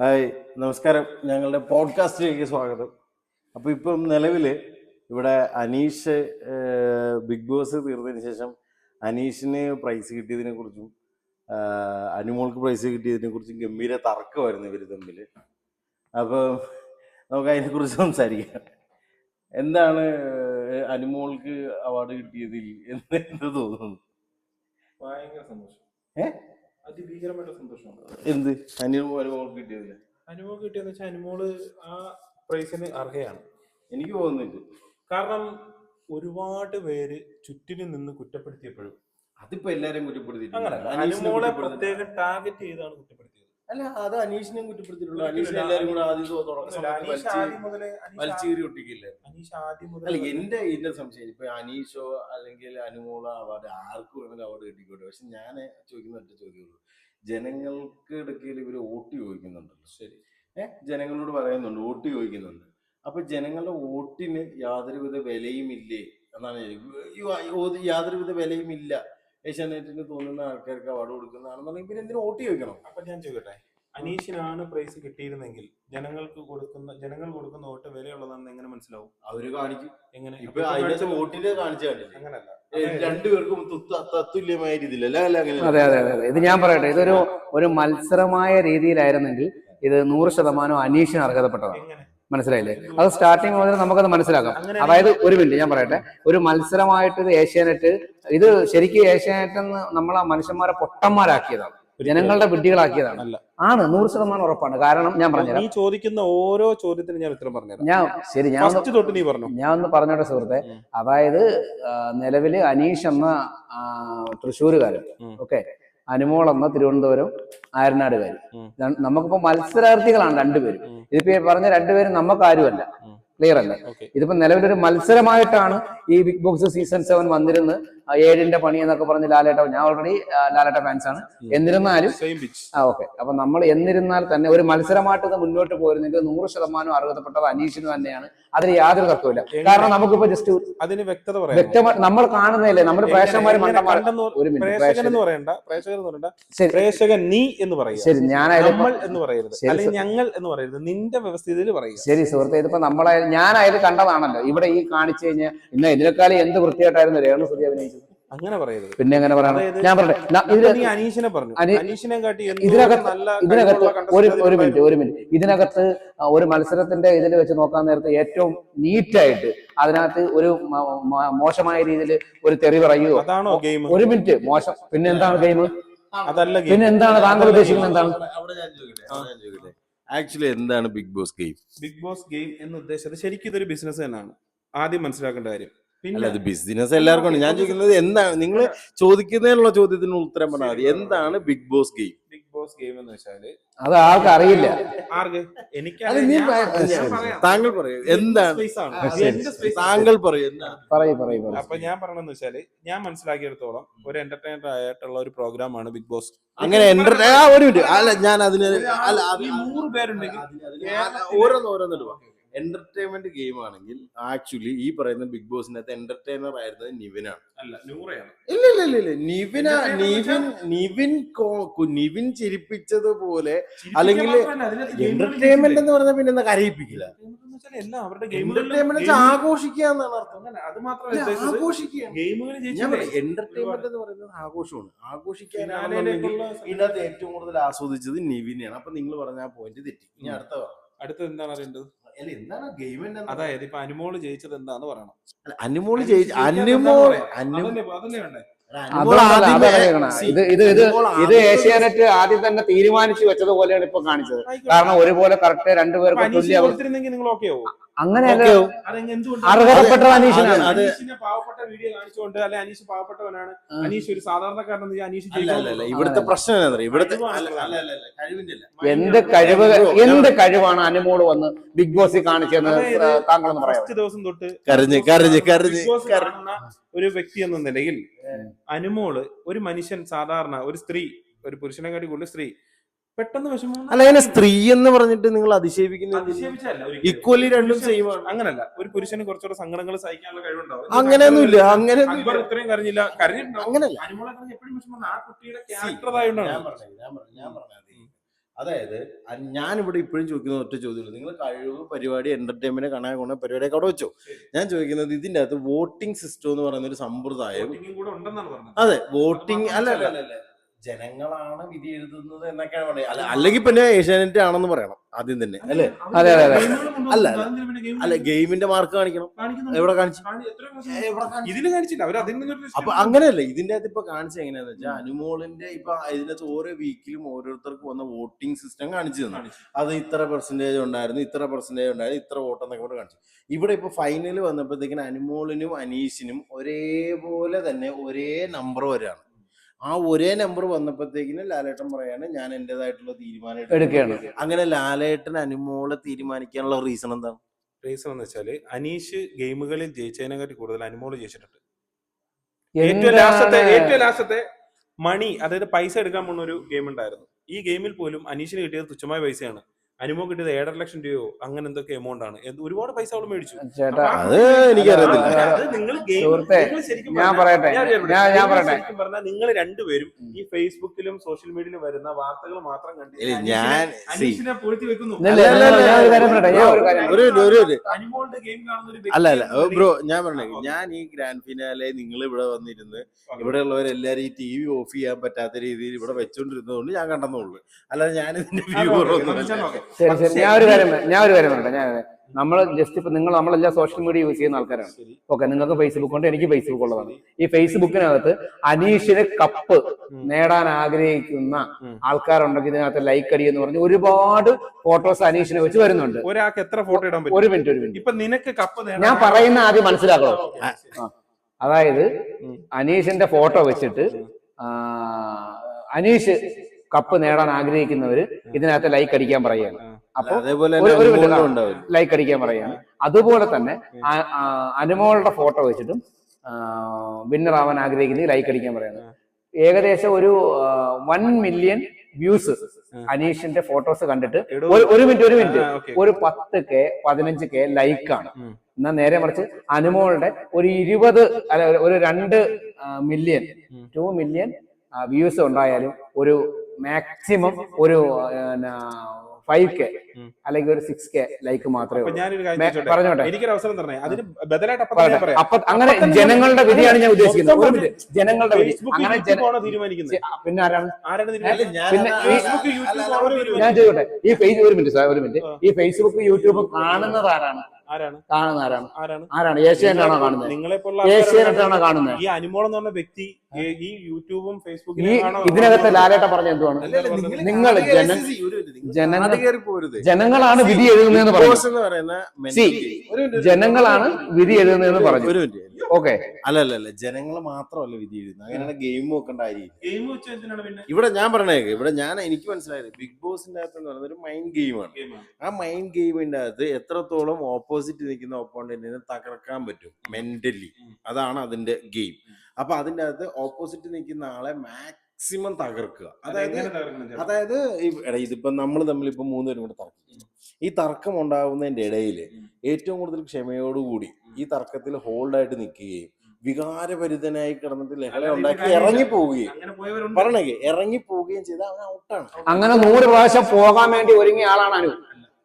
Hi നമസ്കാരം. ഞങ്ങളുടെ പോഡ്കാസ്റ്റിലേക്ക് സ്വാഗതം. അപ്പോൾ ഇപ്പം നിലവിൽ ഇവിടെ അനീഷ് ബിഗ് ബോസ് തീർന്നതിന് ശേഷം അനീഷിന് പ്രൈസ് കിട്ടിയതിനെ കുറിച്ചും അനുമോൾക്ക് പ്രൈസ് കിട്ടിയതിനെ കുറിച്ചും ഗംഭീര തർക്കമായിരുന്നു ഇവർ തമ്മിൽ അപ്പോൾ നമുക്ക് അതിനെക്കുറിച്ച് സംസാരിക്കാം. എന്താണ് ഏഹ്, അനുമോൾക്ക് അവാർഡ് കിട്ടിയതിൽ എന്ന് എന്ത് തോന്നുന്നു? ഭയങ്കര സന്തോഷം. ഏ? അതിഭീകരമായിട്ട് സന്തോഷമാണ് എന്ത്? അനുഭവം അനുമോൾക്ക് കിട്ടിയതിൽ അനുമോൾ കിട്ടിയെന്ന് വെച്ചാൽ അനുമോൾ ആ പ്രൈസിന് അർഹയാണ്. എനിക്ക് തോന്നുന്നില്ല കാരണം ഒരുപാട് പേര് ചുറ്റിനും നിന്ന് കുറ്റപ്പെടുത്തിയപ്പോഴും അതിപ്പോ എല്ലാരും കുറ്റപ്പെടുത്തിയിട്ടുണ്ട്. അങ്ങനല്ല. അനുമോളെ കുറ്റപ്പെടുത്തി- പ്രത്യേകം ടാർഗറ്റ് ചെയ്താണ് കുറ്റപ്പെടുത്തിയത്. അല്ല അത് അനീഷിനെയും കുറ്റപ്പെടുത്തിയിട്ടുള്ളൂ. അനീഷിനെ. കൂടെ ആദ്യം തുടക്ക അനീഷ് ആദ്യം മുതലേ അനീഷ് വലിച്ചീറി ഒട്ടിക്കില്ലേ? അനീഷ് ആദ്യം അല്ല മുതൽ എന്റെ ഇതിന്റെ സംശയം ഇപ്പൊ അനീഷോ അല്ലെങ്കിൽ അനുമോളോ അവാർഡ് ആർക്കും വേണമെങ്കിലും അവാർഡ് കിട്ടിക്കോട്ടെ പക്ഷെ ഞാൻ ചോദിക്കുന്ന ഒറ്റ ചോദ്യമുള്ളൂ. ജനങ്ങൾക്ക് ഇടയ്ക്കിൽ ഇവർ വോട്ട് ചോദിക്കുന്നുണ്ടല്ലോ. ശരി. ഏഹ് ജനങ്ങളോട് പറയുന്നുണ്ട് വോട്ട് ചോദിക്കുന്നുണ്ട്. അപ്പൊ ജനങ്ങളുടെ വോട്ടിന് യാതൊരുവിധ വിലയും ഇല്ലേ എന്നാണ് യാതൊരുവിധ വിലയും ഇല്ല ഏഷ്യാനെറ്റിന് തോന്നുന്ന ആൾക്കാർക്ക് അവാർഡ് കൊടുക്കുന്നതാണെന്നുണ്ടെങ്കിൽ പിന്നെ എന്തിനു വോട്ട് ചോദിക്കണം? അപ്പൊ ഞാൻ ചോദിക്കട്ടെ? അനീഷിനാണ് പ്രൈസ് കിട്ടിയിരുന്നെങ്കിൽ ജനങ്ങൾക്ക് കൊടുക്കുന്ന ജനങ്ങൾ കൊടുക്കുന്ന വോട്ട് വിലയുള്ളതാണെന്ന് എങ്ങനെ മനസ്സിലാവും? അവർ കാണിക്കും. എങ്ങനെ? ഇപ്പൊ അതിനകത്ത് വോട്ടിന്റെ കാണിച്ചു കണ്ടില്ല അങ്ങനല്ല. ഏ, രണ്ടുപേർക്കും തുത്ത- തത്തുല്യമായ രീതിയിലല്ല? അല്ല അങ്ങനെ? അതെ അതെ അതെ. ഇത് ഞാൻ പറയട്ടെ. ഇതൊരു ഒരു മത്സരമായ രീതിയിലായിരുന്നെങ്കിൽ ഇത് നൂറ് ശതമാനം അനീഷിന് അർഹതപ്പെട്ടതാണ്. എങ്ങനെ? മനസ്സിലായില്ലേ? അത് സ്റ്റാർട്ടിങ് മുതൽ നമുക്കത് മനസ്സിലാക്കാം. അതായത് ഒരു മിനിറ്റ് ഞാൻ പറയട്ടെ. ഒരു മത്സരമായിട്ട് ഇത് ഏഷ്യാനെറ്റ് ഇത് ശരിക്കും ഏഷ്യാനെറ്റ് എന്ന് ആ മനുഷ്യന്മാരെ പൊട്ടന്മാരാക്കിയതാണ്. ജനങ്ങളുടെ വിഡ്ഢികളാക്കിയതാണ്. ആണ് നൂറ് ശതമാനം ഉറപ്പാണ്. കാരണം ഞാൻ പറഞ്ഞുതരാം. നീ ചോദിക്കുന്ന ഓരോ ചോദ്യത്തിനും ഞാൻ ഉത്തരം പറഞ്ഞു ഞാൻ ശരി ഞാൻ തൊട്ട് നീ പറഞ്ഞു. ഞാൻ ഒന്ന് പറഞ്ഞോട്ടെ സുഹൃത്തെ? അതായത് നിലവിൽ അനീഷ് എന്ന തൃശ്ശൂരുകാരൻ. ഓക്കെ? അനുമോൾ എന്ന തിരുവനന്തപുരം ആയർനാടുകാരി ഉം. ര- നമുക്കിപ്പോ മത്സരാർത്ഥികളാണ് രണ്ടുപേരും. ഇതിപ്പോ പറഞ്ഞ രണ്ടുപേരും നമുക്ക് ആരുമല്ല ക്ലിയർ അല്ലേ? ഇതിപ്പോ നിലവിലൊരു മത്സരമായിട്ടാണ് ഈ ബിഗ് ബോക്സ് സീസൺ സെവൻ വന്നിരുന്ന് ആ ഏഴിന്റെ പണി എന്നൊക്കെ പറഞ്ഞ് ലാലേട്ട ഞാൻ ഓൾറെഡി ലാലേട്ട ഫാൻസ് ആണ്. എന്നിരുന്നാലും ആ ഓക്കെ അപ്പൊ നമ്മൾ എന്നിരുന്നാൽ തന്നെ ഒരു മത്സരമായിട്ട് മുന്നോട്ട് പോയിരുന്നെങ്കിൽ നൂറ് ശതമാനം അർഹതപ്പെട്ടത് അനീഷിന് തന്നെയാണ്. അതിന് യാതൊരു തർക്കമില്ല കാരണം നമുക്കിപ്പോ ജസ്റ്റ് അതിന് വ്യക്തത വ്യക്തമായി നമ്മൾ കാണുന്നതല്ലേ നമ്മുടെ പ്രേക്ഷകന്മാർ മണ്ടന്മാർ ഒരു മിനിറ്റ് പ്രേക്ഷകൻ നീ എന്ന് പറയും ശരി നമ്മൾ എന്ന് പറയരുത്. അല്ലെങ്കിൽ ഞങ്ങൾ എന്ന് പറയരുത്. നിന്റെ വ്യവസ്ഥിതിയിൽ പറയും ശരി സുഹൃത്തെ ഇതിപ്പോ നമ്മളായാലും ഞാനായാലും കണ്ടതാണല്ലോ. ഇവിടെ ഈ കാണിച്ചു കഴിഞ്ഞാൽ ഇന്ന് ഇതിനേക്കാളും എന്ത് വൃത്തിയായിട്ടായിരുന്നു രേണു സുധി അഭിനയിച്ചത്. അങ്ങനെ പറയരുത്. പിന്നെ എങ്ങനെ പറയണം? ഞാൻ നീ അനീഷിനെ പറഞ്ഞു. അനി- അനീഷിനെ കാട്ടി ഇതിനകത്ത് നല്ല ഇതിനകത്ത് ഒരു ഒരു മിനിറ്റ് ഒരു മിനിറ്റ്. ഇതിനകത്ത് ഒരു മത്സരത്തിന്റെ ഇതിൽ വെച്ച് നോക്കാൻ നേരത്തെ ഏറ്റവും നീറ്റായിട്ട് അതിനകത്ത് ഒരു മോശമായ രീതിയിൽ ഒരു തെറി പറയുകയോ അതാണോ ഗെയിം? ഒരു മിനിറ്റ് മോശം. പിന്നെ എന്താണ് ഗെയിം? അതല്ല ഗെയിം. പിന്നെ എന്താണ് താങ്കൾ ഉദ്ദേശിക്കുന്നത് എന്താണ്? അവിടെ- ഞാൻ ചോദിക്കട്ടെ അവിടെ ഞാൻ ചോദിക്കട്ടെ. ആക്ച്വലി എന്താണ് Bigg Boss game Bigg Boss game എന്ന് ഉദ്ദേശിച്ചത് ശരിക്കും ഇതൊരു ബിസിനസ് തന്നെയാണ്. ആദ്യം മനസ്സിലാക്കേണ്ട കാര്യം. അല്ല അത് ബിസിനസ് എല്ലാവർക്കും ഉണ്ട്. ഞാൻ ചോദിക്കുന്നത് എന്താണ്? നിങ്ങൾ ചോദിക്കുന്നതിനുള്ള ചോദ്യത്തിന് ഉത്തരം പറഞ്ഞാൽ മതി. എന്താണ് Bigg Boss game Bigg Boss game എന്ന് വെച്ചാൽ അത് ആൾക്ക് അറിയില്ല ആർക്ക് എനിക്ക് താങ്കൾ പറയൂ. എന്താണ്? താങ്കൾ പറയൂ എന്താണ്? പറയൂ പറയൂ പറയൂ. അപ്പൊ ഞാൻ പറയണെന്ന് വെച്ചാൽ ഞാൻ മനസ്സിലാക്കിയെടുത്തോളം ഒരു എന്റർടൈനർ ആയിട്ടുള്ള ഒരു പ്രോഗ്രാം ആണ് ബിഗ് ബോസ് അങ്ങനെ എന്റർടൈ ആ ഒരു മിനിറ്റ് അല്ല ഞാൻ അതിന് അല്ല നൂറ് പേരുണ്ടെങ്കിൽ അതിന് എന്റർടൈൻമെന്റ് ഗെയിം ആണെങ്കിൽ ആക്ച്വലി ഈ പറയുന്ന ബിഗ് ബോസിനകത്ത് എന്റർടൈനർ ആയിരുന്നത് നിവിനാണ് അല്ല നൂറയാണ്. ഇല്ല ഇല്ല ഇല്ല ഇല്ല. നിവിന നിവിൻ നിവിൻ കോ- നിവിൻ ചിരിപ്പിച്ചതുപോലെ അല്ലെങ്കിൽ എന്റർടൈൻമെന്റ് എന്ന് പറഞ്ഞാൽ പിന്നെ എന്താ കരയിപ്പിക്കില്ല. എല്ലാം അവരുടെ എന്റർടൈൻമെന്റ് ഗെയിമുകൾ ആഘോഷിക്കുക എന്നാണ് അർത്ഥം. അത് മാത്രമല്ല ഉദ്ദേശിച്ചത് ആഘോഷിക്കുക. ഗെയിമുകൾ ഞാൻ എന്റർടൈൻമെന്റ് എന്ന് പറയുന്നത് ആഘോഷമാണ്. ആഘോഷിക്കാനാണെന്നുണ്ടെങ്കിൽ ഫിനാലയിലേക്കുള്ള ഇതിനകത്ത് ഏറ്റവും കൂടുതൽ ആസ്വദിച്ചത് നിവിനെയാണ്. അപ്പൊ നിങ്ങൾ പറഞ്ഞ ആ പോയിന്റ് തെറ്റി. ഇനി അടുത്ത പറ. അടുത്തത് എന്താണ് അറിയേണ്ടത്? അതായത് ഇപ്പൊ അനുമോൾ ജയിച്ചത് എന്താന്ന് പറയണം അനുമോൾ ജയിച്ചു അനുമോൾ അനുമോൾ? അനു- ഇത് ഇത് ഇത് ഇത് ഏഷ്യാനെറ്റ് ആദ്യം തന്നെ തീരുമാനിച്ചു വെച്ചതുപോലെയാണ് ഇപ്പൊ കാണിച്ചത്. കാരണം ഒരുപോലെ കറക്റ്റ് രണ്ടുപേർക്ക് തുല്യ അങ്ങനെയല്ല അർഹതപ്പെട്ട അനീഷിനാണ്. അനീഷിനെ പാവപ്പെട്ട വീഡിയോ കാണിച്ചുകൊണ്ട് അല്ലെ അനീഷ് പാവപ്പെട്ടവനാണ്. അനീഷ് ഒരു സാധാരണക്കാരനെന്ന് അനീഷ് ഇവിടുത്തെ പ്രശ്നം എന്താ ഇവിടുത്തെ അല്ല അല്ല അല്ല കഴിവിന്റെ എന്ത് കഴിവ് എന്ത് കഴിവാണ് അനുമോൾ വന്ന് ബിഗ് ബോസിൽ കാണിച്ചെന്ന് താങ്കളൊന്ന് പറയാം ദിവസം തൊട്ട് കരഞ്ഞ് കരഞ്ഞ് കരഞ്ഞ്. ഒരു വ്യക്തി എന്ന നിലയിൽ അനുമോൾ ഒരു മനുഷ്യൻ സാധാരണ ഒരു സ്ത്രീ ഒരു പുരുഷനെ കാട്ടി കൂടുതൽ സ്ത്രീ പെട്ടെന്ന് വിഷമം അല്ല അങ്ങനെ സ്ത്രീ എന്ന് പറഞ്ഞിട്ട് നിങ്ങൾ അതിശയിപ്പിക്കുന്ന. ഈക്വലി രണ്ടും സെയിമാണ് സെയിം ആണ്. അങ്ങനല്ല. ഒരു പുരുഷന് കുറച്ചുകൂടെ സങ്കടങ്ങൾ സഹിക്കാനുള്ള കഴിവുണ്ടാവും അങ്ങനെയൊന്നുമില്ല അക്ബർ അങ്ങനെയൊന്നുമില്ല. ഇത്രയും കരഞ്ഞില്ല. കരഞ്ഞിട്ടുണ്ടാവും അങ്ങനല്ല അനുമോളെ എപ്പോഴും വിഷമം ആ കുട്ടിയുടെ See, ക്യാരക്ടർ ആയതുകൊണ്ടാണ്. ഞാൻ പറഞ്ഞു ഞാൻ പറഞ്ഞു ഞാൻ പറഞ്ഞത്. അതായത് ഞാൻ ഞാനിവിടെ ഇപ്പോഴും ചോദിക്കുന്ന ഒറ്റ ചോദ്യമുള്ളൂ നിങ്ങൾ കഴിവ് പരിപാടി എന്റർടൈൻമെന്റ് കാണാൻ കൊണ്ട പരിപാടിയൊക്കെ അവിടെ വെച്ചോ? ഞാൻ ചോദിക്കുന്നത് ഇതിന്റെ അകത്ത് വോട്ടിംഗ് സിസ്റ്റം എന്ന് പറയുന്ന ഒരു സമ്പ്രദായം അതെ വോട്ടിംഗ് അല്ല, അല്ല ജനങ്ങളാണ് വിധി എഴുതുന്നത് എന്നൊക്കെയാണ് പറയുന്നത്. അല്ല അല്ലെങ്കിൽ പിന്നെ ഏഷ്യാനെറ്റ് ആണെന്ന് പറയണം ആദ്യം തന്നെ അല്ലേ? അതെ, അതെ, അതെ. അല്ല, അല്ല ഗെയിമിന്റെ മാർക്ക് കാണിക്കണം. എവിടെ കാണിച്ചു? ഇതിന് കാണിച്ചില്ല അവർ അപ്പൊ അങ്ങനെയല്ല ഇതിന്റെ അകത്ത് ഇപ്പൊ കാണിച്ചത് എങ്ങനെയാന്ന് വെച്ചാൽ അനുമോളിന്റെ ഇപ്പൊ ഇതിനകത്ത് ഓരോ വീക്കിലും ഓരോരുത്തർക്ക് വന്ന വോട്ടിംഗ് സിസ്റ്റം കാണിച്ചു തന്നെ. അത് ഇത്ര പെർസെന്റേജ് ഉണ്ടായിരുന്നു ഇത്ര പെർസെന്റേജ് ഉണ്ടായിരുന്നു ഇത്ര വോട്ട് എന്നൊക്കെ ഇവിടെ കാണിച്ചു. ഇവിടെ ഇപ്പൊ ഫൈനൽ വന്നപ്പോഴത്തേക്കിനും അനുമോളിനും അനീഷിനും ഒരേപോലെ തന്നെ ഒരേ നമ്പർ വരെയാണ്. ആ ഒരേ നമ്പർ വന്നപ്പോഴത്തേക്കിന് ലാലേട്ടൻ പറയാണ് ഞാൻ എന്റേതായിട്ടുള്ള തീരുമാനം എടുക്കും. എടുക്കുകയാണ്. അങ്ങനെ ലാലേട്ടൻ അനുമോളെ തീരുമാനിക്കാനുള്ള റീസൺ എന്താണ്? റീസൺ എന്ന് വെച്ചാൽ അനീഷ് ഗെയിമുകളിൽ ജയിച്ചതിനെക്കാട്ടി കൂടുതൽ അനുമോൾ ജയിച്ചിട്ടുണ്ട്. ഏറ്റവും ലാസ്റ്റത്തെ ഏറ്റവും ലാസ്റ്റത്തെ മണി അതായത് പൈസ എടുക്കാൻ പോകുന്ന ഒരു ഗെയിം ഉണ്ടായിരുന്നു. ഈ ഗെയിമിൽ പോലും അനീഷിന് കിട്ടിയത് തുച്ഛമായ പൈസയാണ്. അനുമോ കിട്ടിയത് ഏഴര ലക്ഷം രൂപയോ അങ്ങനെ എന്തൊക്കെ എമൗണ്ട് ആണ് ഒരുപാട് പൈസ അവൾ മേടിച്ചു ചേട്ടാ അത് എനിക്കറിയത്തില്ല. അത് നിങ്ങൾ game- സുഹൃത്തേ, നിങ്ങൾ ശരിക്കും ഞാൻ പറഞ്ഞാ- പറയട്ടെ, ഞാൻ ഞാൻ- ഞാൻ നിങ്ങൾ പറയട്ടെ. ശരിക്കും പറഞ്ഞാൽ നിങ്ങൾ രണ്ടുപേരും ഈ ഫേസ്ബുക്കിലും സോഷ്യൽ മീഡിയയിലും വരുന്ന വാർത്തകൾ മാത്രം കണ്ടിട്ട് ഇല്ല, ഞാൻ see, അനീഷിനെ പൂഴ്ത്തി വെക്കുന്നു ഇല്ല, അല്ല, അല്ല, ഞാൻ ഒരു കാര്യം പറയട്ടെ ഞാൻ ഒരു കാര്യം ഒരു ഒരു ഒരു അനുമോളുടെ ഗെയിം കാണുന്ന ഒരു അല്ല അല്ല വ്യക്തി ബ്രോ ഞാൻ പറഞ്ഞേ ആ, okay. ഞാൻ ഈ ഗ്രാൻഡ് ഫിനാലെ നിങ്ങൾ ഇവിടെ വന്നിരുന്ന് Okay. ഇവിടെ ഉള്ളവരെല്ലാരും ഈ ടി വി ഓഫ് ചെയ്യാൻ പറ്റാത്ത രീതിയിൽ ഇവിടെ വെച്ചോണ്ടിരുന്നതുകൊണ്ട് ഞാൻ കണ്ടെന്നുള്ളൂ അല്ലാതെ ഞാൻ ഇതിന്റെ വ്യൂ okay, നമുക്ക്. ശരി ശരി. ഞാൻ ഒരു കാര്യം ഞാൻ ഒരു കാര്യം പറയട്ടെ ഞാൻ നമ്മൾ ജസ്റ്റ് ഇപ്പൊ നിങ്ങൾ നമ്മളെല്ലാം സോഷ്യൽ മീഡിയ യൂസ് ചെയ്യുന്ന ആൾക്കാരാണ്. ഓക്കെ നിങ്ങൾക്ക് ഫേസ്ബുക്ക് ഉണ്ട് എനിക്ക് ഫേസ്ബുക്ക് ഉള്ളതാണ്. ഈ ഫേസ്ബുക്കിനകത്ത് അനീഷിന് കപ്പ്. നേടാൻ ആഗ്രഹിക്കുന്ന. ആൾക്കാരുണ്ടെങ്കിൽ ഇതിനകത്ത് ലൈക്ക് അടി എന്ന് പറഞ്ഞ് ഒരുപാട് ഫോട്ടോസ് അനീഷിനെ വെച്ച് വരുന്നുണ്ട്. ഒരാൾക്ക് എത്ര ഫോട്ടോ ഇടാൻ പറ്റും? ഒരു മിനിറ്റ് ഒരു മിനിറ്റ് ഇപ്പൊ നിനക്ക് കപ്പ് ഞാൻ പറയുന്ന ആദ്യം മനസ്സിലാക്കണം. അതായത്. അനീഷിന്റെ ഫോട്ടോ വെച്ചിട്ട് അനീഷ് കപ്പ് നേടാൻ ആഗ്രഹിക്കുന്നവര് ഇതിനകത്ത് ലൈക്ക് അടിക്കാൻ പറയുകയാണ്. അപ്പൊ ലൈക്ക് അടിക്കാൻ പറയുകയാണ്. അതുപോലെ തന്നെ അനുമോളുടെ ഫോട്ടോ വെച്ചിട്ടും വിന്നർ ആവാൻ ആഗ്രഹിക്കുന്നത് ലൈക്ക് അടിക്കാൻ പറയാണ് ഏകദേശം ഒരു വൺ മില്യൺ വ്യൂസ് അനീഷിന്റെ ഫോട്ടോസ് കണ്ടിട്ട് ഒരു- മിനിറ്റ് ഒരു മിനിറ്റ്. ഒരു പത്ത് കെ പതിനഞ്ച് കെ ലൈക്കാണ് എന്നാ നേരെ മറിച്ച് അനുമോളുടെ ഒരു ഇരുപത് അല്ല ഒരു- രണ്ട് മില്യൺ. ടു മില്യൺ വ്യൂസ് ഉണ്ടായാലും ഒരു മാക്സിമം ഒരു ഫൈവ് കെ അല്ലെങ്കിൽ ഒരു സിക്സ് കെ ലൈക്ക് മാത്രമേ പറഞ്ഞോട്ടെ. എനിക്കൊരു അവസരം അതിന് ബദലായിട്ട് അപ്പൊ അങ്ങനെ ജനങ്ങളുടെ വിധിയാണ് ഞാൻ ഉദ്ദേശിക്കുന്നത്. ഒരു മിനിറ്റ്. ജനങ്ങളുടെ വിധി. അങ്ങനെ പിന്നെ ആരാണ് ആരാണ് തീരുമാനിക്കുന്നത് ഞാൻ പിന്നെ? ഞാൻ ചോദിക്കട്ടെ. ഈ ഫേസ് ഒരു മിനിറ്റ് സാർ ഒരു മിനിറ്റ്. ഈ ഫേസ്ബുക്ക് യൂട്യൂബ് കാണുന്നത് ആരാണ്? കാണുന്ന ആരാണ്? ആരാണ്? ആരാണ്? ഏഷ്യാനാണോ കാണുന്നത്? നിങ്ങളെ ഏഷ്യാനെറ്റാണോ കാണുന്നത്? ഈ അനുമോൾ എന്ന് പറഞ്ഞ വ്യക്തി ഈ- ഈ യൂട്യൂബും ഈ ഫേസ്ബുക്കിലും ആണോ ഇതിനകത്ത് ലാലേട്ട പറഞ്ഞ എന്തുവാണ്? നിങ്ങൾ ജനങ്ങൾ-. ജനങ്ങളാണ് വിധി എഴുതുന്നതെന്ന് പറഞ്ഞു. ജനങ്ങളാണ്. വിധി എഴുതുന്നതെന്ന് പറഞ്ഞു. ഒരു മിനിറ്റ്. ഓക്കെ. അല്ല അല്ല അല്ല ജനങ്ങൾ മാത്രമല്ല വിധി എഴുതുന്നത്. അങ്ങനെയാണ് ഗെയിം നോക്കേണ്ട കാര്യമില്ല ഗെയിം വെച്ച് എന്തിനാണ് പിന്നെ? ഇവിടെ ഞാൻ പറഞ്ഞേക്ക് ഇവിടെ ഞാൻ എനിക്ക് മനസ്സിലായത് ബിഗ് ബോസിന്റെ അകത്ത് എന്ന് പറയുന്നത് ഒരു മൈൻഡ് ഗെയിമാണ് ആ മൈൻഡ് ഗെയിമിന്റെ അകത്ത് എത്രത്തോളം ഓപ്പോസിറ്റ് നിൽക്കുന്ന ഓപ്പോണന്റിനെ തകർക്കാൻ പറ്റും മെന്റലി അതാണ് അതിന്റെ ഗെയിം. അപ്പൊ അതിന്റെ അകത്ത് ഓപ്പോസിറ്റ് നിൽക്കുന്ന ആളെ മാക്സിമം തകർക്കുക. അതായത് അതായത് ഇതിപ്പോ നമ്മൾ തമ്മിൽ ഇപ്പൊ മൂന്നുപേരും കൂടെ തർക്കിക്കും ഈ തർക്കം ഉണ്ടാകുന്നതിന്റെ ഇടയിൽ ഏറ്റവും കൂടുതൽ ക്ഷമയോടുകൂടി ഈ തർക്കത്തിൽ ഹോൾഡായിട്ട് നിൽക്കുകയും വികാരഭരിതനായി കിടന്നിട്ട് ലഹള ഉണ്ടാക്കി ഇറങ്ങി പോവുകയും അങ്ങനെ പോയവരുണ്ട്. പറഞ്ഞേ ഇറങ്ങി പോവുകയും ചെയ്താൽ അവൻ ഔട്ടാണ് അങ്ങനെ നൂറ് പ്രാവശ്യം പോകാൻ വേണ്ടി ഒരുങ്ങിയ ആളാണ് അനു.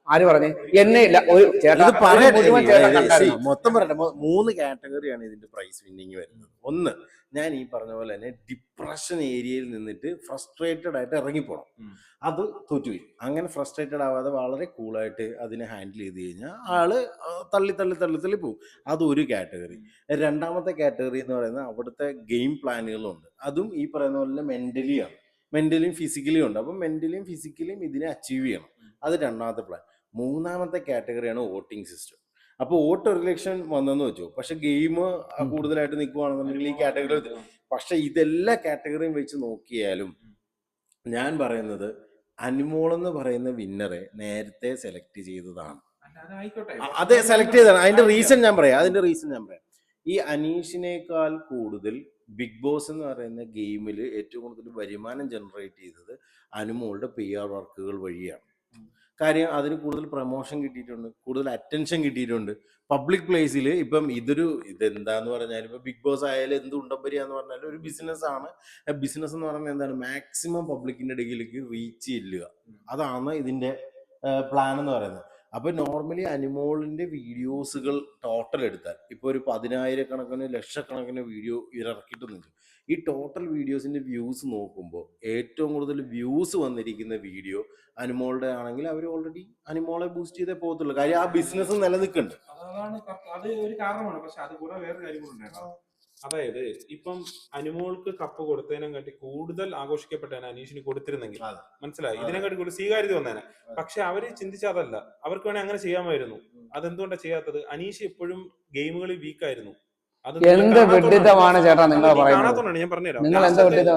ആര് പറഞ്ഞു? എന്നെ ഇല്ല. ഒരു ചേട്ടാ മുഴുവൻ ചേട്ടൻ കണ്ടായിരുന്നു. മൊത്തം പറയട്ടെ. മൊ- മൂന്ന് കാറ്റഗറിയാണ് ഇതിന്റെ പ്രൈസ് വിന്നിങ് വരുന്നത്. ഒന്ന് ഞാൻ ഈ പറഞ്ഞ പോലെ തന്നെ ഡിപ്രഷൻ ഏരിയയിൽ നിന്നിട്ട് ഫ്രസ്ട്രേറ്റഡ് ആയിട്ട് ഇറങ്ങിപ്പോണം. ഉം. അത് തോറ്റുപോയി. അങ്ങനെ ഫ്രസ്ട്രേറ്റഡ് ആവാതെ വളരെ കൂളായിട്ട് അതിനെ ഹാൻഡിൽ ചെയ്ത് കഴിഞ്ഞാൽ ആൾ ആ, തള്ളി തള്ളി തള്ളി തള്ളി പോകും അത് ഒരു കാറ്റഗറി. രണ്ടാമത്തെ കാറ്റഗറി എന്ന് പറയുന്നത് അവിടുത്തെ ഗെയിം പ്ലാനുകളുണ്ട് അതും ഈ പറയുന്ന പോലെ മെന്റലിയാണ് മെന്റലിയും ഫിസിക്കലിയും ഉണ്ട്. അപ്പം മെന്റലിയും ഫിസിക്കലിയും ഇതിനെ അച്ചീവ് ചെയ്യണം. അത് രണ്ടാമത്തെ പ്ലാൻ മൂന്നാമത്തെ കാറ്റഗറിയാണ് വോട്ടിംഗ് സിസ്റ്റം. അപ്പോൾ വോട്ട് ഒരു ലക്ഷം വന്നെന്ന് വെച്ചു. പക്ഷെ ഗെയിം കൂടുതലായിട്ട് നിൽക്കുവാണെന്നുണ്ടെങ്കിൽ ഈ കാറ്റഗറി പക്ഷെ ഇതെല്ലാ കാറ്റഗറിയും വെച്ച് നോക്കിയാലും ഞാൻ പറയുന്നത് അനുമോൾ എന്ന് പറയുന്ന വിന്നറെ നേരത്തെ സെലക്ട് ചെയ്തതാണ്. അതെ സെലക്ട് ചെയ്തതാണ്. അതിന്റെ റീസൺ ഞാൻ പറയാം. അതിന്റെ റീസൺ ഞാൻ പറയാം. ഈ അനീഷിനേക്കാൾ കൂടുതൽ ബിഗ് ബോസ് എന്ന് പറയുന്ന ഗെയിമിൽ ഏറ്റവും കൂടുതൽ വരുമാനം ജനറേറ്റ് ചെയ്തത് അനുമോളുടെ പി ആർ വർക്കുകൾ വഴിയാണ്. കാര്യം അതിന് കൂടുതൽ പ്രൊമോഷൻ കിട്ടിയിട്ടുണ്ട് കൂടുതൽ അറ്റൻഷൻ കിട്ടിയിട്ടുണ്ട്. പബ്ലിക് പ്ലേസിൽ ഇപ്പം ഇതൊരു ഇതെന്താന്ന് പറഞ്ഞാൽ ഇപ്പം ബിഗ് ബോസ് ആയാലും എന്ത് ഉണ്ടമ്പരിയാന്ന് പറഞ്ഞാലും ഒരു ബിസിനസ് ആണ്. ബിസിനസ് എന്ന് പറഞ്ഞാൽ എന്താണ്? മാക്സിമം പബ്ലിക്കിന്റെ ഇടയിലേക്ക് റീച്ച് ചെല്ലുക. അതാണ് ഇതിന്റെ പ്ലാൻ എന്ന് പറയുന്നത്. അപ്പൊ നോർമലി അനിമോളിന്റെ വീഡിയോസുകൾ ടോട്ടൽ എടുത്താൽ ഇപ്പൊ ഒരു പതിനായിരക്കണക്കിന് ലക്ഷക്കണക്കിന് വീഡിയോ ഇറക്കിയിട്ടുണ്ട് ഈ ടോട്ടൽ വീഡിയോസിന്റെ വ്യൂസ് നോക്കുമ്പോൾ ഏറ്റവും കൂടുതൽ വ്യൂസ് വന്നിരിക്കുന്ന വീഡിയോ അനുമോളുടെ ആണെങ്കിൽ അവർ ഓൾറെഡി അനുമോളെ ബൂസ്റ്റ് ചെയ്തേ പോകത്തുള്ളൂ. കാര്യം ആ ബിസിനസ് നിലനിൽക്കുന്നുണ്ട്. അതാണ് അത് ഒരു കാരണമാണ്. പക്ഷെ അത് കൂടെ വേറെ കാര്യങ്ങളുണ്ടായിരുന്നു അതായത് ഇപ്പം അനുമോൾക്ക് കപ്പ് കൊടുത്തതിനെ കാട്ടി കൂടുതൽ ആഘോഷിക്കപ്പെട്ടേനെ അനീഷിന് കൊടുത്തിരുന്നെങ്കിൽ. മനസ്സിലായി? അതെ. ഇതിനെ കാട്ടി കൂടുതൽ സ്വീകാര്യത വന്നേനെ. പക്ഷെ അവർ ചിന്തിച്ചതല്ല അവർക്ക് വേണേ അങ്ങനെ ചെയ്യാമായിരുന്നു. അതെന്തുകൊണ്ടാണ് ചെയ്യാത്തത്? അനീഷ് എപ്പോഴും ഗെയിമുകളിൽ വീക്കായിരുന്നു എന്ത്. വിഡിത്തമാണ് ചേട്ടാ നിങ്ങൾ പറയുന്നത്? നിങ്ങൾ എന്ത് വിഡിത്ത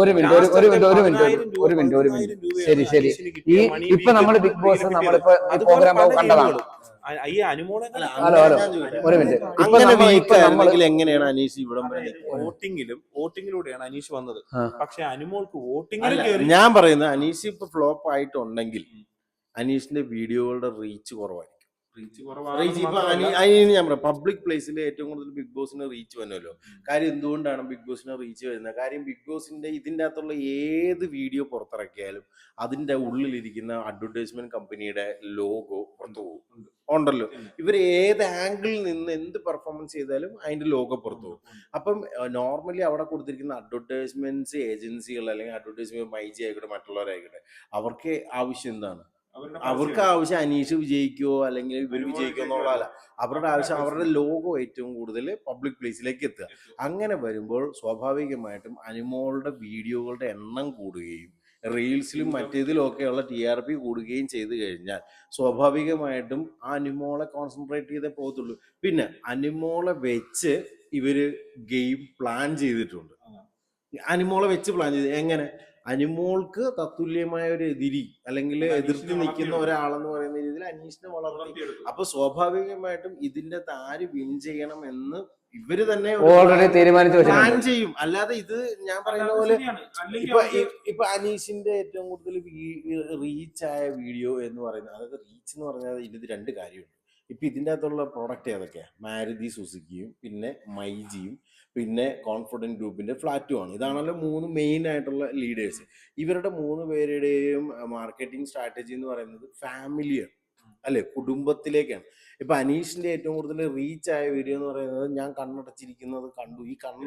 ഒരു മിനിറ്റ് ഒരു ഒരു മിനിറ്റ് ഒരു മിനിറ്റ് ഒരു മിനിറ്റ്. ഒരു മിനിറ്റ് ശരി. ശരി ഈ ഇപ്പൊ നമ്മൾ ബിഗ് ബോസ്. നമ്മളിപ്പോ ഈ പ്രോഗ്രാം കണ്ടതാണ്. Hello, hello. ഞാൻ ഒരു മിനിറ്റ്. എങ്ങനെയാണ് അനീഷ് ഇവിടം? വോട്ടിങ്ങിലും വോട്ടിങ്ങിലൂടെയാണ് അനീഷ് വന്നത്. പക്ഷെ അനുമോൾക്ക് വോട്ടിങ്ങിൽ ഞാൻ പറയുന്നത് അനീഷ് ഇപ്പൊ ഫ്ലോപ്പ് ആയിട്ടുണ്ടെങ്കിൽ അനീഷിന്റെ വീഡിയോകളുടെ റീച്ച് കുറവായിരിക്കും. അതിന് ഞാൻ പറയാം. പബ്ലിക് പ്ലേസിൽ ഏറ്റവും കൂടുതൽ ബിഗ് ബോസിന് റീച്ച് വന്നല്ലോ കാര്യം എന്തുകൊണ്ടാണ് ബിഗ് ബോസിന് റീച്ച് വരുന്നത്? കാര്യം ബിഗ് ബോസിന്റെ ഇതിന്റെ അകത്തുള്ള ഏത് വീഡിയോ പുറത്തിറക്കിയാലും അതിന്റെ ഉള്ളിലിരിക്കുന്ന അഡ്വർടൈസ്മെന്റ് കമ്പനിയുടെ ലോഗോ പുറത്തു പോകും. ഉണ്ടല്ലോ. ഇവർ ഏത് ആംഗിളിൽ നിന്ന് എന്ത് പെർഫോമൻസ് ചെയ്താലും അതിന്റെ ലോഗോ പുറത്തു പോകും. അപ്പം നോർമലി അവിടെ കൊടുത്തിരിക്കുന്ന അഡ്വർടൈസ്മെന്റ്സ് ഏജൻസികൾ അല്ലെങ്കിൽ അഡ്വർടൈസ്മെന്റ് മൈജി ആയിക്കോട്ടെ മറ്റുള്ളവരായിക്കോട്ടെ അവർക്ക് ആവശ്യം എന്താണ്? അവർക്ക് ആവശ്യം അനീഷ് വിജയിക്കുവോ അല്ലെങ്കിൽ ഇവർ വിജയിക്കോ എന്നുള്ളതല്ല. അവരുടെ ആവശ്യം അവരുടെ ലോഗോ ഏറ്റവും കൂടുതൽ പബ്ലിക് പ്ലേസിലേക്ക് എത്തുക. അങ്ങനെ വരുമ്പോൾ സ്വാഭാവികമായിട്ടും അനിമോളുടെ വീഡിയോകളുടെ എണ്ണം കൂടുകയും റീൽസിലും മറ്റേതിലും ഒക്കെയുള്ള ടി ആർ പി കൂടുകയും ചെയ്തു കഴിഞ്ഞാൽ സ്വാഭാവികമായിട്ടും ആ അനിമോളെ കോൺസെൻട്രേറ്റ് ചെയ്തേ പോകത്തുള്ളൂ. പിന്നെ അനിമോളെ വെച്ച് ഇവർ ഗെയിം പ്ലാൻ ചെയ്തിട്ടുണ്ട്. അനിമോളെ വെച്ച് പ്ലാൻ ചെയ്ത് എങ്ങനെ? അനിമോൾക്ക് തത്തുല്യമായ ഒരു എതിരി അല്ലെങ്കിൽ എതിർത്ത് നിൽക്കുന്ന. ഒരാളെന്ന് പറയുന്ന രീതിയിൽ അനീഷിനെ വളർത്തി അപ്പൊ സ്വാഭാവികമായിട്ടും ഇതിന്റെ ആര് വിൻ ചെയ്യണം എന്ന് ഇവർ തന്നെ ഓൾറെഡി തീരുമാനിച്ചു പ്ലാൻ ചെയ്യും. അല്ലാതെ ഇത് ഞാൻ പറയുന്ന പോലെ ഇപ്പൊ ഇപ്പൊ അനീഷിന്റെ ഏറ്റവും കൂടുതൽ റീച്ച് ആയ വീഡിയോ എന്ന് പറയുന്നത് അതായത് റീച്ച് എന്ന് പറഞ്ഞാൽ ഇത് രണ്ട് കാര്യമുണ്ട്. ഇപ്പൊ ഇതിന്റെ അകത്തുള്ള പ്രോഡക്റ്റ് ഏതൊക്കെയാ? മാരുതി സുസുക്കിയും പിന്നെ മൈജിയും പിന്നെ കോൺഫിഡന്റ് ഗ്രൂപ്പിന്റെ ഫ്ലാറ്റുമാണ് ഇതാണല്ലോ മൂന്ന് മെയിൻ ആയിട്ടുള്ള ലീഡേഴ്സ് ഇവരുടെ മൂന്ന് പേരുടെയും മാർക്കറ്റിംഗ് സ്ട്രാറ്റജി എന്ന് പറയുന്നത് ഫാമിലിയാണ് അല്ലെ? കുടുംബത്തിലേക്കാണ്. ഇപ്പൊ അനീഷിന്റെ ഏറ്റവും കൂടുതൽ റീച്ച് ആയ വീഡിയോ എന്ന് പറയുന്നത് ഞാൻ കണ്ണടച്ചിരിക്കുന്നത് കണ്ടു. ഈ കണ്ണു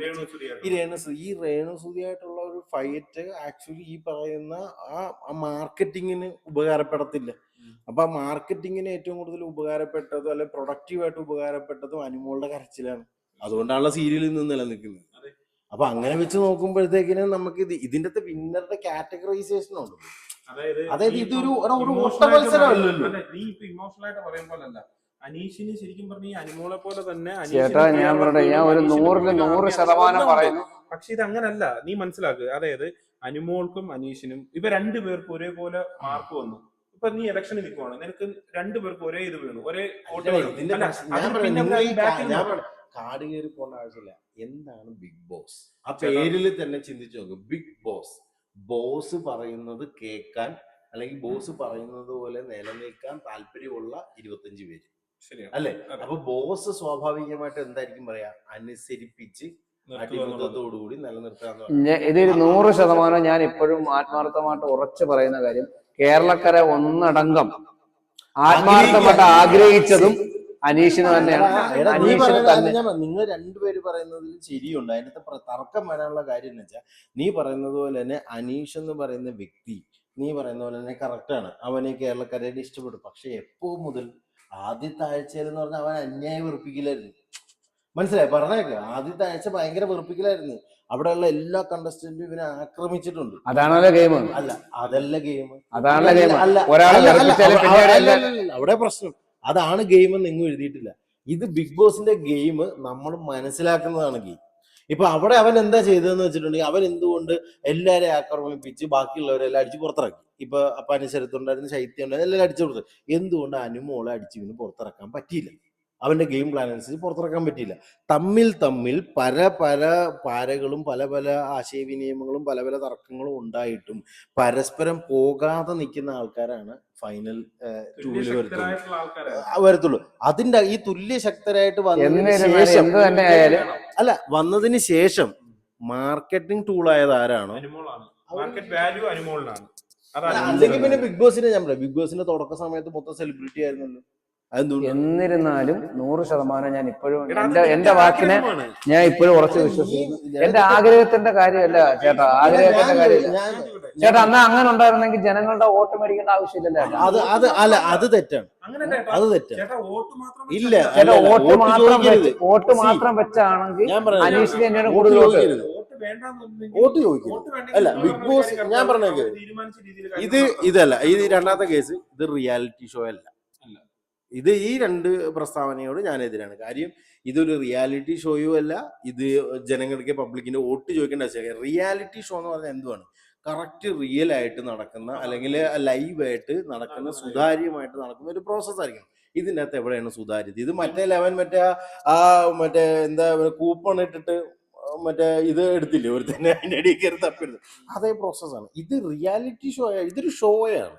ഈ രേണുസു ഈ രേണുസുതിയായിട്ടുള്ള ഒരു ഫൈറ്റ് ആക്ച്വലി ഈ പറയുന്ന ആ മാർക്കറ്റിങ്ങിന് ഉപകാരപ്പെടത്തില്ല. അപ്പൊ ആ മാർക്കറ്റിങ്ങിന് ഏറ്റവും കൂടുതൽ ഉപകാരപ്പെട്ടതും അല്ലെ പ്രൊഡക്റ്റീവായിട്ട് ഉപകാരപ്പെട്ടതും അനുമോളുടെ കരച്ചിലാണ്. അതുകൊണ്ടാണല്ലോ സീരിയലിൽ നിന്ന് നിലനിൽക്കുന്നത്. അതെ. അപ്പൊ അങ്ങനെ വെച്ച് നോക്കുമ്പോഴത്തേക്കിന് നമുക്ക് ഇത് ഇതിന്റെ വിന്നറുടെ കാറ്റഗറൈസേഷൻ ഉണ്ട്. അതായത് അതായത് ഇതൊരു ഒരു emotional ഒറ്റ ആയിട്ട് മത്സരമല്ലല്ലോ. അല്ല, നീ ഇപ്പൊ ഇമോഷണൽ ആയിട്ട് പറയുമ്പോഴല്ല അനീഷിന് ശരിക്കും പറഞ്ഞ ഈ അനുമോളെ പോലെ തന്നെ ചേട്ടാ ഞാൻ പറയട്ടെ ഞാൻ ഒരു നൂറിൽ നൂറ് ശതമാനം പറയുന്നു പക്ഷെ ഇത് അങ്ങനല്ല. നീ മനസ്സിലാക്കുക അതായത് അനുമോൾക്കും അനീഷിനും ഇവ രണ്ടുപേർക്കും ഒരേപോലെ മാർക്ക് വന്നു. ഇപ്പൊ നീ ഇലക്ഷനിൽ നിൽക്കുവാണ് നിനക്ക് രണ്ടുപേർക്കും ഒരേ ഇത് വീണു. ഒരേ വോട്ട് അല്ല, വീണു കാട് കയറി പോകേണ്ട ആവശ്യമില്ല. എന്താണ് ബിഗ് ബോസ് ആ പേരിൽ തന്നെ ചിന്തിച്ചു നോക്കും. ബിഗ് ബോസ് ബോസ് പറയുന്നത് കേൾക്കാൻ അല്ലെങ്കിൽ ബോസ് പറയുന്നത് പോലെ നിലനിൽക്കാൻ താല്പര്യമുള്ള ഇരുപത്തഞ്ച് പേര്. അല്ലെ? അപ്പൊ ബോസ് സ്വാഭാവികമായിട്ട് എന്തായിരിക്കും പറയാ? അനുസരിപ്പിച്ച് അടിമത്തോടുകൂടി നിലനിർത്താൻ അടിമത്തത്തോടുകൂടി ഇതിൽ നൂറ് ശതമാനം ഞാൻ ഇപ്പോഴും ആത്മാർത്ഥമായിട്ട് ഉറച്ചു പറയുന്ന കാര്യം കേരളക്കര ഒന്നടങ്കം ആത്മാർത്ഥമായിട്ട് ആഗ്രഹിച്ചതും അനീഷിന് തന്നെയാണ്. അനീഷിന് തന്നെ. നിങ്ങൾ രണ്ടുപേര് പറയുന്നതിൽ ശരിയുണ്ട് അതിനകത്ത് തർക്കം വരാനുള്ള കാര്യം എന്ന് വെച്ചാൽ നീ പറയുന്നത് പോലെ തന്നെ അനീഷ് എന്ന് പറയുന്ന വ്യക്തി നീ പറയുന്ന പോലെ തന്നെ കറക്റ്റ് ആണ്. അവനെ കേരളക്കരയിൽ ഇഷ്ടപ്പെടും. പക്ഷെ എപ്പോ മുതൽ ആദ്യത്തെ ആഴ്ചയിൽ എന്ന് പറഞ്ഞാൽ അവൻ അന്യായം വെറുപ്പിക്കില്ലായിരുന്നു മനസ്സിലായി? പറഞ്ഞേക്ക്. ആദ്യത്തെ ആഴ്ച ഭയങ്കര വെറുപ്പിക്കലായിരുന്നു. അവിടെയുള്ള എല്ലാ കണ്ടസ്റ്റന്റും ഇവനെ ആക്രമിച്ചിട്ടുണ്ട്. അതാണല്ലോ ഗെയിം. അല്ല അതല്ല ഗെയിം. അതാണല്ലോ ഗെയിം. അല്ല, അവിടെ പ്രശ്നം. അതാണ് ഗെയിം എന്ന് എങ്ങും എഴുതിയിട്ടില്ല. ഇത് ബിഗ് ബോസിന്റെ ഗെയിം നമ്മൾ മനസ്സിലാക്കുന്നതാണ് ഗെയിം. ഇപ്പൊ അവിടെ അവൻ എന്താ ചെയ്തതെന്ന് വെച്ചിട്ടുണ്ടെങ്കിൽ അവൻ എന്തുകൊണ്ട് എല്ലാരെയും ആക്രമിപ്പിച്ച് ബാക്കിയുള്ളവരെല്ലാം അടിച്ച് പുറത്തിറക്കി? ഇപ്പൊ അപ്പൊ അനുസരത്തുണ്ടായിരുന്ന ശൈത്യം ഉണ്ടായിരുന്നു എല്ലാവരും അടിച്ചു കൊടുത്തു എന്തുകൊണ്ട് അനുമോളെ അടിച്ചു പിന്നെ പുറത്തിറക്കാൻ പറ്റിയില്ല? അവന്റെ ഗെയിം പ്ലാൻ അനുസരിച്ച് പുറത്തിറക്കാൻ പറ്റിയില്ല. തമ്മിൽ തമ്മിൽ പല പല പാരകളും പല പല ആശയവിനിമയങ്ങളും പല പല തർക്കങ്ങളും ഉണ്ടായിട്ടും പരസ്പരം പോകാതെ നിൽക്കുന്ന ആൾക്കാരാണ് ഫൈനൽ ടൂവിൽ വരുത്തുള്ളൂ. അതിന്റെ ഈ തുല്യ ശക്തരായിട്ട് വന്നതിന് ശേഷം അല്ല വന്നതിന് ശേഷം മാർക്കറ്റിംഗ് ടൂൾ ആയത് ആരാണോ? മാർക്കറ്റ് വാല്യൂ അനുമോളിനാണ്. അല്ലെങ്കിൽ പിന്നെ ബിഗ് ബോസിനെ ഞാൻ പറയാം. ബിഗ് ബോസിന്റെ തുടക്ക സമയത്ത് മൊത്തം സെലിബ്രിറ്റി ആയിരുന്നല്ലോ. എന്നിരുന്നാലും നൂറ് ശതമാനം ഞാൻ ഇപ്പോഴും എന്റെ എന്റെ വാക്കിനെ ഞാൻ ഇപ്പോഴും ഉറച്ചു വിശ്വസിക്കുന്നു. എന്റെ ആഗ്രഹത്തിന്റെ കാര്യമല്ല ചേട്ടാ ആഗ്രഹത്തിന്റെ കാര്യമല്ല. ചേട്ടാ അന്ന് അങ്ങനെ ഉണ്ടായിരുന്നെങ്കിൽ ജനങ്ങളുടെ വോട്ട് മേടിക്കേണ്ട ആവശ്യമില്ലല്ലോ ചേട്ടാ. അത് അത് അല്ല അത് തെറ്റാണ്. അത് തെറ്റാണ്. ചേട്ടാ വോട്ട് മാത്രം ഇല്ല. ചേട്ടാ വോട്ട് മാത്രം വോട്ട് മാത്രം വെച്ചാണെങ്കിൽ അനീഷിന് തന്നെയാണ് വോട്ട് കൂടുതൽ വോട്ട് വോട്ട് വേണ്ടെങ്കിൽ അല്ല, ബിഗ് ബോസ് ഞാൻ പറഞ്ഞേക്ക്. ഇത് ഇതല്ല ഇത് രണ്ടാമത്തെ കേസ്. ഇത് റിയാലിറ്റി ഷോ അല്ല. ഇത് ഈ രണ്ട് പ്രസ്താവനയോട് ഞാൻ എതിരാണ്. കാര്യം ഇതൊരു റിയാലിറ്റി ഷോയും അല്ല ഇത് ജനങ്ങൾക്ക് പബ്ലിക്കിന്റെ വോട്ട് ചോദിക്കേണ്ട ആവശ്യമില്ല. റിയാലിറ്റി ഷോ എന്ന് പറഞ്ഞാൽ എന്തുവാണ്? കറക്റ്റ് റിയൽ ആയിട്ട് നടക്കുന്ന അല്ലെങ്കിൽ ലൈവായിട്ട് നടക്കുന്ന സുതാര്യമായിട്ട് നടക്കുന്ന ഒരു പ്രോസസ് ആയിരിക്കും ഇതിന്റെ അകത്ത് എവിടെയാണ് സുതാര്യത? ഇത് മറ്റേ ലെവൻ മറ്റേ ആ- മറ്റേ എന്താ കൂപ്പൺ ഇട്ടിട്ട് മറ്റേ ഇത് എടുത്തില്ലേ ഒരു തന്നെ അതിന്റെ ഇടയിൽ കയറി തപ്പിയെടുത്ത്? അതേ പ്രോസസ്സാണ് ഇത് റിയാലിറ്റി ഷോ ഇതൊരു ഷോയാണ്